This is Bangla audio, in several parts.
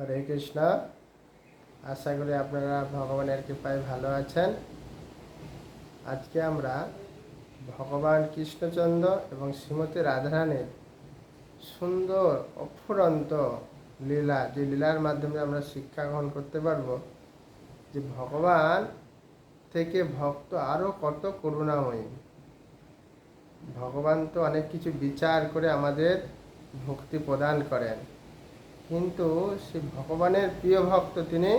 হরে কৃষ্ণ। আশা করি আপনারা ভগবানের কৃপায় ভালো আছেন। আজকে আমরা ভগবান কৃষ্ণচন্দ্র এবং শ্রীমতী রাধারানীর সুন্দর, অফুরন্ত লীলা, যে লীলার মাধ্যমে আমরা শিক্ষা গ্রহণ করতে পারব, যে ভগবান থেকে ভক্ত আরও কত করুণাময়ী। ভগবান তো অনেক কিছু বিচার করে আমাদের ভক্তি প্রদান করেন। কিন্তু সে ভগবানের প্রিয় ভক্ত, তিনি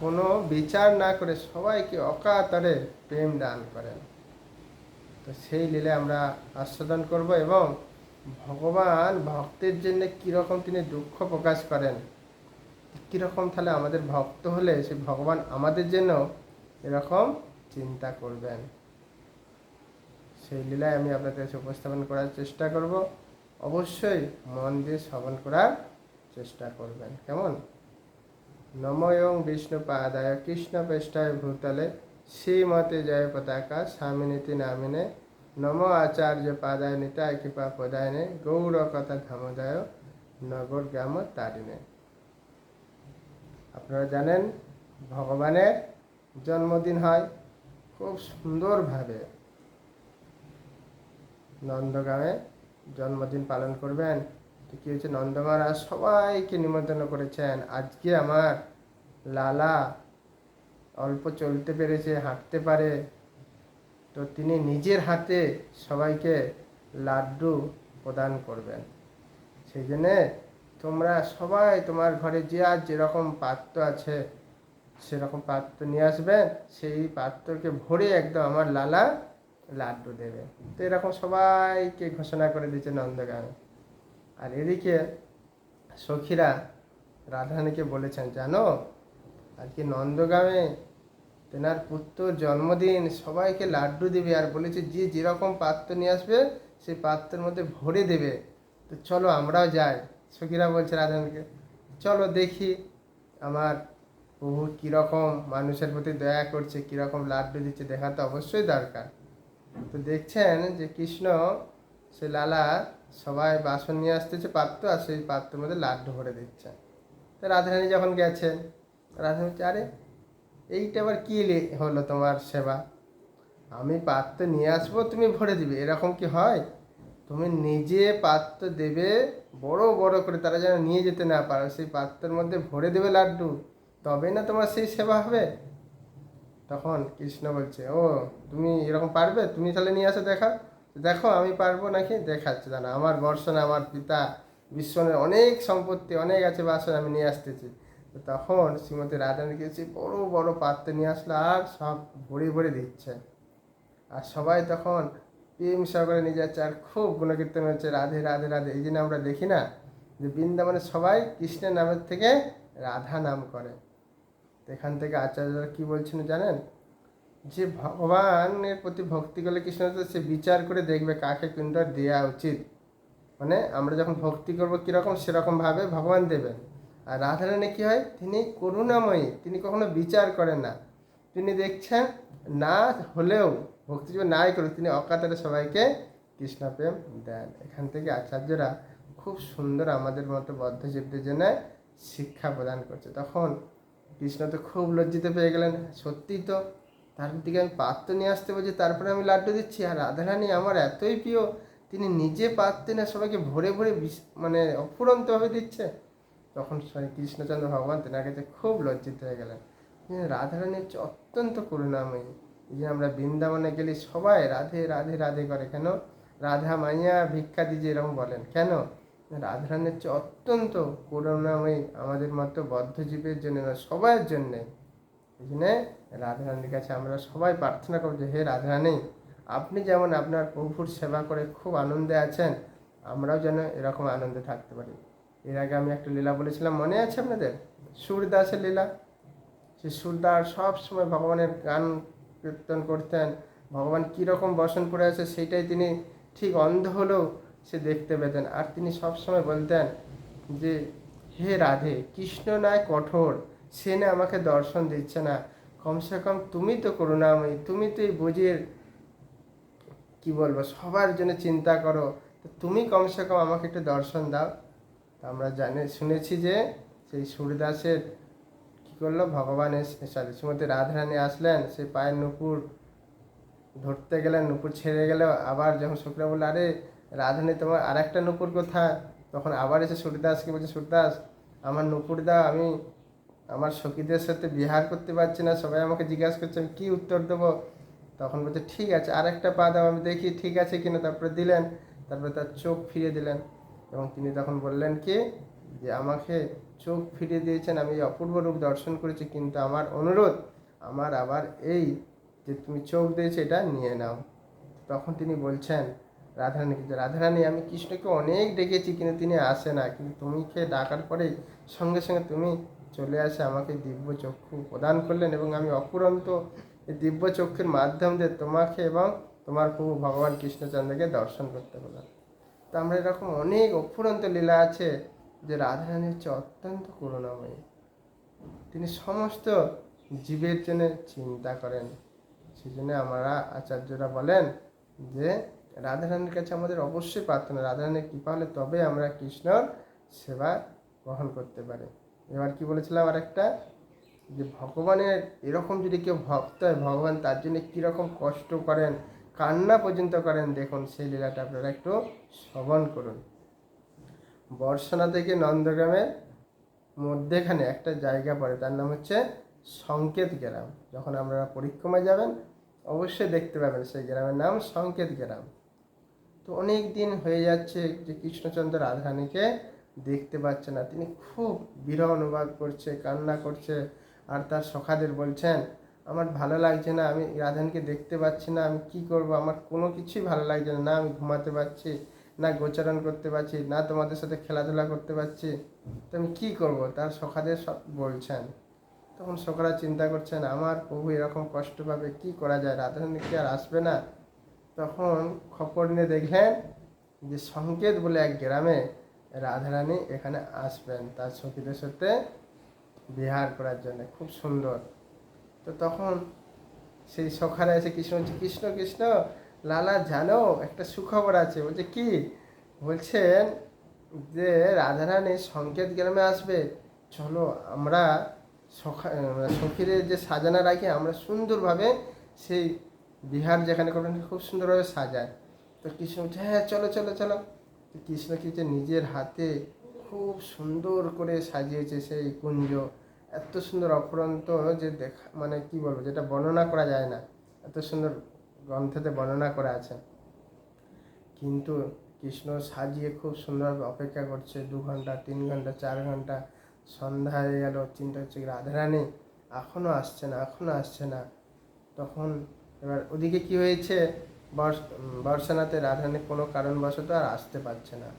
কোনো বিচার না করে সবাইকে অকাতরে প্রেম দান করেন। তো সেই লীলে আমরা আস্বাদন করব এবং ভগবান ভক্তের জন্য কীরকম তিনি দুঃখ প্রকাশ করেন, কীরকম তাহলে আমাদের ভক্ত হলে সে ভগবান আমাদের জন্য এরকম চিন্তা করবেন। সেই লীলায় আমি আপনাদের উপস্থাপন করার চেষ্টা করব। অবশ্যই মন দিয়ে শ্রবণ করার চেষ্টা করবেন। কেমন? নময়ং বিষ্ণু পাদায় কৃষ্ণ পেষ্টায় ভূতলে শ্রীমতে জয় পতাকা স্বামিনীতি নামিনে নম আচার্য পাদায় নিতায় কৃপা পদায় পদায়নে গৌর কথা ধামদায় নগর গ্রাম তারিণে। আপনারা জানেন, ভগবানের জন্মদিন হয় খুব সুন্দরভাবে। নন্দগ্রামে জন্মদিন পালন করবেন। তো কী হয়েছে? সবাইকে নিমন্ত্রণ করেছেন। আজকে আমার লালা অল্প চলতে পেরেছে, হাঁটতে পারে। তো তিনি নিজের হাতে সবাইকে লাড্ডু প্রদান করবেন। সেই জন্যে তোমরা সবাই তোমার ঘরে যে আর যেরকম পাত্র আছে, সেরকম পাত্র নিয়ে আসবেন। সেই পাত্রকে ভরে একদম আমার লালা লাড্ডু দেবে তো এরকম সবাইকে ঘোষণা করে দিয়েছে নন্দগামে আর এদিকে সখীরা রাধারানীকে বলেছেন, জানো, আজকে নন্দগামে তেনার পুত্র জন্মদিন, সবাইকে লাড্ডু দেবে আর বলেছে যে যেরকম পাত্র নিয়ে আসবে, সেই পাত্রের মধ্যে ভরে দেবে। তো চলো আমরাও যাই। সখীরা বলছে রাধারানীকে চলো দেখি আমার প্রভু কীরকম মানুষের প্রতি দয়া করছে, কীরকম লাড্ডু দিচ্ছে, দেখা তো অবশ্যই দরকার। তো দেখছেন যে কৃষ্ণ, সে লালা সবাই বাসন নিয়ে আসতেছে পাত্র, আর সেই পাত্রের মধ্যে লাড্ডু ভরে দিচ্ছে। তো রাধারানী যখন গেছেন, রাধারানী বলছে, আরে, এইটা আবার কী হলো তোমার সেবা? আমি পাত্র নিয়ে আসব, তুমি ভরে দিবে। এরকম কি হয়? তুমি নিজে পাত্র দেবে, বড় বড় করে তারা যেন নিয়ে যেতে না পারো। সেই পাত্রের মধ্যে ভরে দেবে লাড্ডু, তবে না তোমার সেই সেবা হবে? তখন কৃষ্ণ বলছে, ও, তুমি এরকম পারবে? তুমি তাহলে নিয়ে আসো দেখা দেখো, আমি পারব নাকি? দেখাচ্ছে, জানা। আমার বর্ষণ আমার পিতা বিশ্বনের অনেক সম্পত্তি, অনেক আছে, বাসন আমি নিয়ে আসতেছি। তখন শ্রীমতী রাধারানীকে সে বড় বড় পাত্র নিয়ে আসলো আর সব ভরে ভরে দিচ্ছে। আর সবাই তখন প্রেম সহকারে নিয়ে যাচ্ছে আর খুব গুণকীর্তন হচ্ছে রাধে রাধে রাধে। এই জন্য আমরা দেখি না যে বৃন্দাবনে সবাই কৃষ্ণের নামের থেকে রাধা নাম করে। এখান থেকে আচার্যরা কি বলছেন জানেন? যে ভগবানের প্রতি ভক্তি করলে কৃষ্ণ সে বিচার করে দেখবে কাকে কিন্তু দেওয়া উচিত। মানে আমরা যখন ভক্তি করব কীরকম সেরকমভাবে ভগবান দেবেন। আর রাধারানী কী হয়? তিনি করুণাময়ী, তিনি কখনো বিচার করেন না। তিনি দেখছেন না হলেও ভক্তি জীবন নাই করুক, তিনি অকাতরে সবাইকে কৃষ্ণ প্রেম দেন। এখান থেকে আচার্যরা খুব সুন্দর আমাদের মতো বদ্ধজীবদের জন্য শিক্ষা প্রদান করছে। তখন কৃষ্ণ তো খুব লজ্জিত পেয়ে গেলেন। সত্যিই তো তার দিকে আমি পাত্র নিয়ে আসতে বলছি, তারপরে আমি লাড্ডু দিচ্ছি। আর রাধারানী আমার এতই প্রিয়, তিনি নিজে পাত্রে না সবাইকে ভরে ভরে মানে অফুরন্তভাবে দিচ্ছে। তখন কৃষ্ণচন্দ্র ভগবান তেনার কাছে খুব লজ্জিত হয়ে গেলেন। রাধারানী হচ্ছে অত্যন্ত করুণাময়ী, এই যে আমরা বৃন্দাবনে গেলে সবাই রাধে রাধে রাধে করে কেন? রাধা মাইয়া ভিক্ষা দিজে এরকম বলেন, কেন? রাধারানী হচ্ছে অত্যন্ত করুণাময়ী আমাদের মতো বদ্ধজীবের জন্য সবার জন্যে, এই জন্য রাধারানীর কাছে আমরা সবাই প্রার্থনা করব যে, হে রাধারানী, আপনি যেমন আপনার প্রভুর সেবা করে খুব আনন্দে আছেন, আমরাও যেন এরকম আনন্দে থাকতে পারি। এর আগে আমি একটা লীলা বলেছিলাম, মনে আছে আপনাদের? সুরদাসের লীলা। সে সুরদাস সব সময় ভগবানের গান কীর্তন করতেন। ভগবান কীরকম বসন করে আছে সেইটাই তিনি ঠিক অন্ধ হলেও সে দেখতে পেতেন। আর তিনি সব সময় বলতেন যে, হে রাধে, কৃষ্ণ নয়, কঠোর। সে না আমাকে দর্শন দিচ্ছে না। কমসে কম তুমি তো করুণাময়ী, তুমি তো এই বুঝির কি বলব, সবার জন্য চিন্তা করো। তুমি কমসে কম আমাকে একটু দর্শন দাও। তো আমরা জানি, শুনেছি যে সেই সূর্যদাসের কী করল? ভগবান সরি, শ্রীমতী রাধারানী আসলেন, সেই পায়ের নুপুর ধরতে গেলেন, নুপুর ছেড়ে গেল আবার যখন শুক্রা বলল, আরে রাধারানী, তোমার আর একটা নুপুর কোথায়? তখন আবার এসে সূর্যদাসকে বলছে, সূর্যদাস, আমার নুপুর দাও, আমি আমার সখীদের সাথে বিহার করতে পারছি না, সবাই আমাকে জিজ্ঞাসা করছে, আমি কী উত্তর দেবো? তখন বলছে, ঠিক আছে আর একটা পা দাও, আমি দেখি ঠিক আছে কিনা। তারপরে দিলেন, তারপরে তার চোখ ফিরিয়ে দিলেন এবং তিনি তখন বললেন, কি? যে আমাকে চোখ ফিরিয়ে দিয়েছেন, আমি এই অপূর্ব রূপ দর্শন করেছি, কিন্তু আমার অনুরোধ, আমার আবার এই যে তুমি চোখ দিয়েছে, এটা নিয়ে নাও। তখন তিনি বলছেন রাধারানীকে যে রাধারানী, আমি কৃষ্ণকে অনেক ডেকেছি, কিন্তু তিনি আসে না। কিন্তু তুমি খেয়ে ডাকার পরেই সঙ্গে সঙ্গে তুমি চলে আসে, আমাকে দিব্য চক্ষু প্রদান করলেন এবং আমি অপুরন্ত এই দিব্য চক্ষুর মাধ্যম দিয়ে তোমাকে এবং তোমার প্রভু ভগবান কৃষ্ণচন্দ্রকে দর্শন করতে পারলাম তো আমরা এরকম অনেক অফুরন্ত লীলা আছে যে রাধারানী হচ্ছে অত্যন্ত করুণাময়ী। তিনি সমস্ত জীবের জন্য চিন্তা করেন। সেই জন্য আমরা আচার্যরা বলেন যে রাধারানীর কাছে আমাদের অবশ্যই প্রার্থনা রাধারানীর কৃপা হলে তবে আমরা কৃষ্ণর সেবা গ্রহণ করতে পারি। এবার কি বলেছিলাম আর একটা যে ভগবানের এরকম যদি কেউ ভক্ত হয়, ভগবান তার জন্য কীরকম কষ্ট করেন, কান্না পর্যন্ত করেন, দেখুন সেই লীলাটা আপনারা একটু শ্রবণ করুন। বর্ষনা থেকে নন্দগ্রামের মধ্যেখানে একটা জায়গা পড়ে, তার নাম হচ্ছে সংকেত গ্রাম। যখন আপনারা পরিক্রমায় যাবেন, অবশ্যই দেখতে পাবেন সেই গ্রামের নাম সংকেত গ্রাম। তো অনেক দিন হয়ে যাচ্ছে যে কৃষ্ণচন্দ্র রাধারানীকে দেখতে পাচ্ছে না। তিনি খুব বিরহ অনুভব করছে, কান্না করছে। আর তার সখাদের বলছেন, আমার ভালো লাগছে না, আমি রাধানকে দেখতে পাচ্ছি না, আমি কি করব? আমার কোনো কিছুই ভালো লাগছে না না আমি ঘুমাতে পারছি, না গোচারণ করতে পারছি, না তোমাদের সাথে খেলাধুলা করতে পারছি। তো আমি কী করব? তার সখাদের সব বলছেন। তখন সখরা চিন্তা করছেন, আমার প্রভু এরকম কষ্ট পাবে, কী করা যায়? রাধারানী কি আর আসবে না? তখন খবর নিয়ে দেখলেন যে সংকেত বলে এক গ্রামে রাধারানী এখানে আসবেন তার সখীদের সাথে বিহার করার জন্য। খুব সুন্দর। তো তখন সেই সখারা এসে কৃষ্ণ বলছে, কৃষ্ণ কৃষ্ণ, লালা, জানো, একটা সুখবর আছে। বলছে, কি? বলছেন যে রাধারানী সংকেত গ্রামে আসবে। চলো, আমরা সখা সখীদের যে সাজানা রাখি, আমরা সুন্দরভাবে সেই বিহার যেখানে করবেন, খুব সুন্দরভাবে সাজায় তো কৃষ্ণ বলছে হ্যাঁ চলো চলো চলো। কৃষ্ণ যে নিজের হাতে খুব সুন্দর করে সাজিয়েছে সেই কুঞ্জ। এত সুন্দর অফুরন্ত যে দেখা মানে কি বলব, যেটা বর্ণনা করা যায় না। এত সুন্দর গ্রন্থেতে বর্ণনা করা আছে। কিন্তু কৃষ্ণ সাজিয়ে খুব সুন্দরভাবে অপেক্ষা করছে, দু ঘণ্টা, তিন ঘণ্টা, চার ঘণ্টা, সন্ধ্যা হয়ে গেল, চিন্তা হচ্ছে রাধারানী এখনও আসছে না এখনও আসছে না। তখন এবার ওদিকে কি হয়েছে? বর্ষানাতে রাধারানী কোনো কারণবশত আর আসতে পারছে না।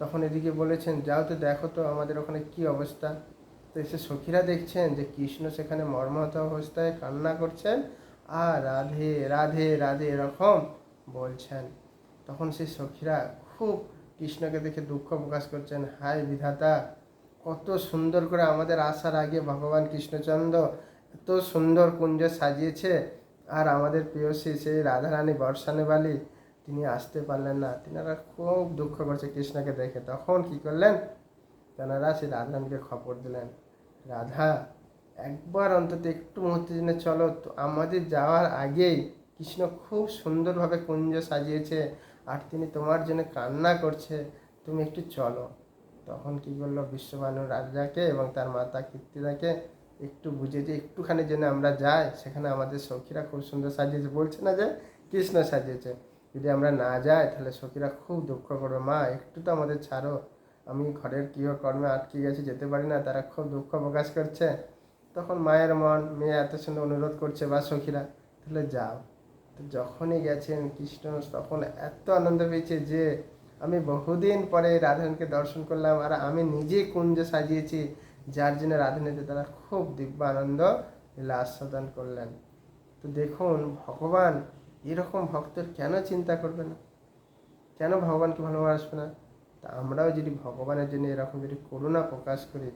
তখন এদিকে বলেছেন, যাও তো দেখো তো আমাদের ওখানে কি অবস্থা। তো এসে সখীরা দেখছেন যে কৃষ্ণ সেখানে মর্মাহত অবস্থায় কান্না করছেন আর রাধে রাধে রাধে এরকম বলছেন। তখন সেই সখীরা খুব কৃষ্ণকে দেখে দুঃখ প্রকাশ করছেন হায় বিধাতা, কত সুন্দর করে আমাদের আসার আগে ভগবান কৃষ্ণচন্দ্র এত সুন্দর কুঞ্জ সাজিয়েছে। আর আমাদের প্রিয়সী সেই রাধারানী বর্ষানেবালি তিনি আসতে পারলেন না। তিনারা খুব দুঃখ করছে কৃষ্ণকে দেখে। তখন কি করলেন? তেনারা সেই রাধারানীকে খবর দিলেন, রাধা, একবার অন্তত একটু মুহূর্তের জন্য চলো। তো আমাদের যাওয়ার আগেই কৃষ্ণ খুব সুন্দরভাবে কুঞ্জ সাজিয়েছে আর তিনি তোমার জন্য কান্না করছে। তুমি একটু চলো। তখন কি করল বিশ্ববানু রাজাকে এবং তার মাতা কীর্তিদাকে একটু বুঝে যে একটুখানি যেন আমরা যাই, সেখানে আমাদের সখীরা খুব সুন্দর সাজিয়েছে। বলছে না যে কৃষ্ণ সাজিয়েছে। যদি আমরা না যাই, তাহলে সখীরা খুব দুঃখ করবে। মা, একটু তো আমাদের ছাড়ো। আমি ঘরের গৃহকর্মে আটকে গেছি, যেতে পারি না। তারা খুব দুঃখ প্রকাশ করছে। তখন মায়ের মন, মেয়ে এত সুন্দর অনুরোধ করছে বা সখীরা, তাহলে যাও। তো যখনই গেছেন কৃষ্ণ, তখন এত আনন্দ পেয়েছে যে আমি বহুদিন পরে রাধারানীকে দর্শন করলাম। আর আমি নিজে কুঞ্জ সাজিয়েছি। যার জন্য রাধারানীতে তারা খুব দিব্য আনন্দ লীলা আস্বাদন করলেন। তো দেখুন, ভগবান এরকম ভক্তের কেন চিন্তা করবে না? কেন ভগবানকে ভালোবাসবে না? তা আমরাও যদি ভগবানের জন্য এরকম যদি করুণা প্রকাশ করি,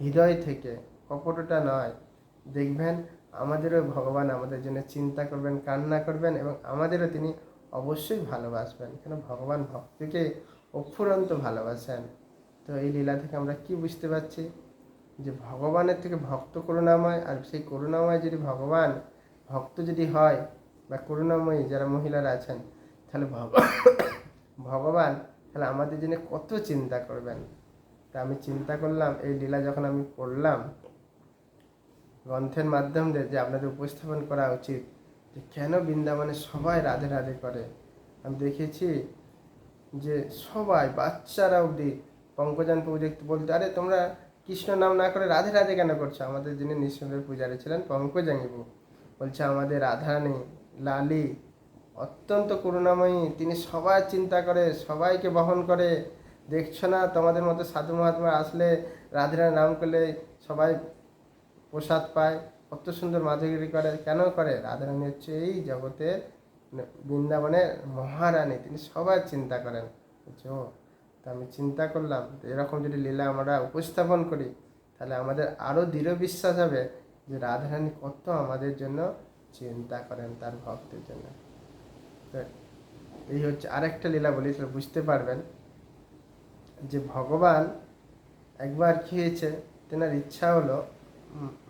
হৃদয় থেকে কপটটা নয়, দেখবেন আমাদেরও ভগবান আমাদের জন্য চিন্তা করবেন, কান্না করবেন এবং আমাদেরও তিনি অবশ্যই ভালোবাসবেন। কেন? ভগবান ভক্তকে অফুরন্ত ভালোবাসেন। তো এই লীলা থেকে আমরা কি বুঝতে পারছি? যে ভগবানের থেকে ভক্ত করুণাময় আর সেই করুণাময় যদি ভগবান ভক্ত যদি হয় বা করুণাময়ী যারা মহিলারা আছেন, তাহলে ভগ- ভগবান তাহলে আমাদের জন্য কত চিন্তা করবেন? তা আমি চিন্তা করলাম, এই লীলা যখন আমি পড়লাম গ্রন্থের মাধ্যম দিয়ে যে আপনাদের উপস্থাপন করা উচিত, যে কেন বৃন্দাবনে সবাই রাধে রাধে করে? আমি দেখেছি যে সবাই বাচ্চারা অবধি পঙ্কজান দেখতে বলতে, আরে তোমরা কৃষ্ণ নাম না করে রাধে রাধে কেন করছ? আমাদের যিনি নিঃসন্দেহ পূজারী ছিলেন পঙ্কজাঙ্গিবু বলছে, আমাদের রাধারানী লালি, অত্যন্ত করুণাময়ী, তিনি সবার চিন্তা করে, সবাইকে বহন করে। দেখছ না, তোমাদের মতো সাধু মহাত্মা আসলে রাধেরা নাম করলে সবাই প্রসাদ পায়, কত সুন্দর মাধুরী করে। কেন করে? রাধারানী হচ্ছে এই জগতের বৃন্দাবনের মহারানী, তিনি সবার চিন্তা করেন। বলছে, ও তা আমি চিন্তা করলাম এরকম যদি লীলা আমরা উপস্থাপন করি, তাহলে আমাদের আরও দৃঢ় বিশ্বাস হবে যে রাধারানী কত আমাদের জন্য চিন্তা করেন তার ভক্তের জন্য। তো এই হচ্ছে আরেকটা লীলা বলি তাহলে বুঝতে পারবেন। যে ভগবান একবার কি হয়েছে তেনার ইচ্ছা হলো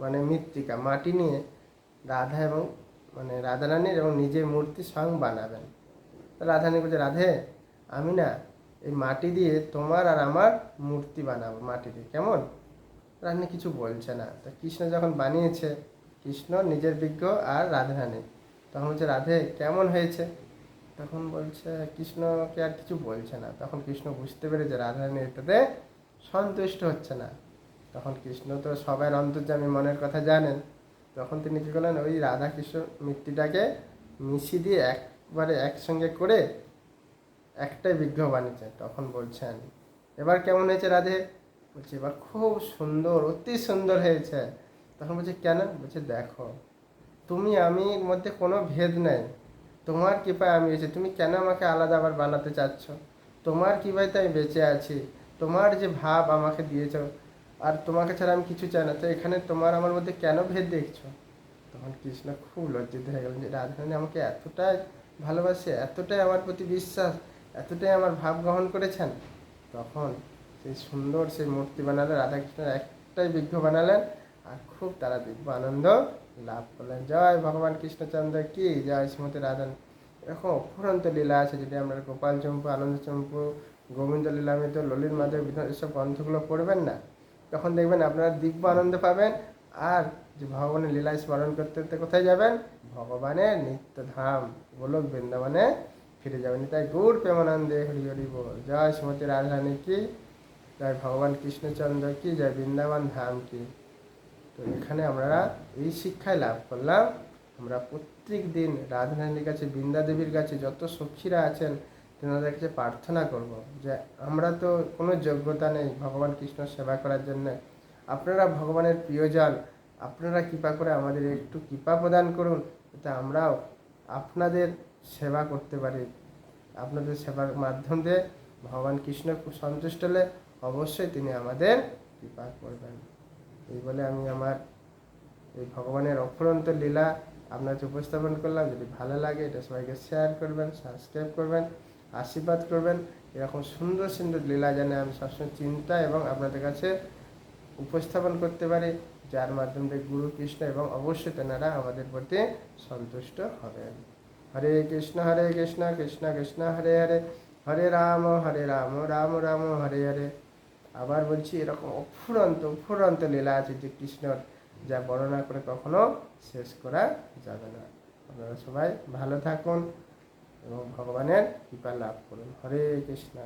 মানে মৃত্তিকা, মাটি নিয়ে রাধা এবং মানে রাধারানীর এবং নিজের মূর্তি স্বয়ং বানাবেন। রাধারানী বলছে, রাধে, আমি না এই মাটি দিয়ে তোমার আর আমার মূর্তি বানাবো মাটি দিয়ে, কেমন? রানী কিছু বলছে না। তো কৃষ্ণ যখন বানিয়েছে, কৃষ্ণ নিজের বিজ্ঞ আর রাধারানী তখন বলছে, রাধে, কেমন হয়েছে? তখন বলছে, কৃষ্ণকে আর কিছু বলছে না। তখন কৃষ্ণ বুঝতে পেরেছে রাধারানী এটাতে সন্তুষ্ট হচ্ছে না। তখন কৃষ্ণ তো সবার অন্তর্যামী মনের কথা জানেন। তখন তিনি কী করলেন, ওই রাধা কৃষ্ণ মূর্তিটাকে মিশিয়ে দিয়ে একবারে একসঙ্গে করে একটাই বিগ্রহ বানিয়েছে তখন বলছেন, এবার কেমন হয়েছে রাধে? বলছে, এবার খুব সুন্দর, অতি সুন্দর হয়েছে। তখন বলছে, কেন? বলছে, দেখো, তুমি আমির মধ্যে কোনো ভেদ নেই। তোমার কৃপায় আমি এসে তুমি কেন আমাকে আলাদা আবার বানাতে চাচ্ছ? তোমার কৃপায় তো আমি বেঁচে আছি। তোমার যে ভাব আমাকে দিয়েছ, আর তোমাকে ছাড়া আমি কিছু চাই না। তো এখানে তোমার আমার মধ্যে কেন ভেদ দেখছ? তখন কৃষ্ণ খুব লজ্জিত হয়ে গেলেন যে রাধারানী আমাকে এতটাই ভালোবাসে, এতটাই আমার প্রতি বিশ্বাস এতটাই আমার ভাব গ্রহণ করেছেন? তখন সেই সুন্দর সেই মূর্তি বানালেন, রাধাকৃষ্ণের একটাই বিগ্রহ বানালেন আর খুব তারা দিব্য আনন্দ লাভ করলেন। জয় ভগবান কৃষ্ণচন্দ্র কি? জয় শ্রীমতী রাধান। এরকম অফুরন্ত লীলা আছে যদি আমরা গোপাল চম্পু, আনন্দ চম্পু, গোবিন্দ লীলামিত, ললিত মাধব, বিধান, এসব গ্রন্থগুলো পড়বেন না। তখন দেখবেন আপনারা দিব্য আনন্দ পাবেন। আর যে ভগবানের লীলায় স্মরণ করতে করতে কোথায় যাবেন? ভগবানের নিত্যধাম, গোলক বৃন্দাবনে ফিরে যাবেন তাই গৌর প্রেমানন্দে হরি হরি বল। জয় শ্রীমতী রাধারানী কি? জয় ভগবান কৃষ্ণচন্দ্র কি? জয় বৃন্দাবন ধাম কি? তো এখানে আমরা এই শিক্ষায় লাভ করলাম। আমরা প্রত্যেক দিন রাধারানীর কাছে, বৃন্দাদেবীর কাছে যত সখীরা আছেন, তেনাদের কাছে প্রার্থনা করব যে আমরা তো কোনো যোগ্যতা নেই ভগবান কৃষ্ণ সেবা করার জন্য। আপনারা ভগবানের প্রিয়জন, আপনারা কৃপা করে আমাদের একটু কৃপা প্রদান করুন। যাতে আমরাও আপনাদের সেবা করতে পারি। আপনাদের সেবার মাধ্যম দিয়ে ভগবান কৃষ্ণ খুব সন্তুষ্ট হলে অবশ্যই তিনি আমাদের কৃপা করবেন। এই বলে আমি আমার এই ভগবানের অফুরন্ত লীলা আপনার কাছে উপস্থাপন করলাম। যদি ভালো লাগে এটা সবাইকে শেয়ার করবেন সাবস্ক্রাইব করবেন, আশীর্বাদ করবেন। এরকম সুন্দর সুন্দর লীলা যেন আমি সবসময় চিন্তা এবং আপনাদের কাছে উপস্থাপন করতে পারি, যার মাধ্যমে গুরু কৃষ্ণ এবং অবশ্যই তেনারা আমাদের প্রতি সন্তুষ্ট হবেন। হরে কৃষ্ণ হরে কৃষ্ণ কৃষ্ণ কৃষ্ণ, হরে হরে হরে রাম হরে রাম রাম রাম, হরে হরে। আবার বলছি এরকম অফুরন্ত অফুরন্ত লীলা আছে যে কৃষ্ণর, যা বর্ণনা করে কখনো শেষ করা যাবে না। আপনারা সবাই ভালো থাকুন এবং ভগবানের কৃপা লাভ করুন। হরে কৃষ্ণ।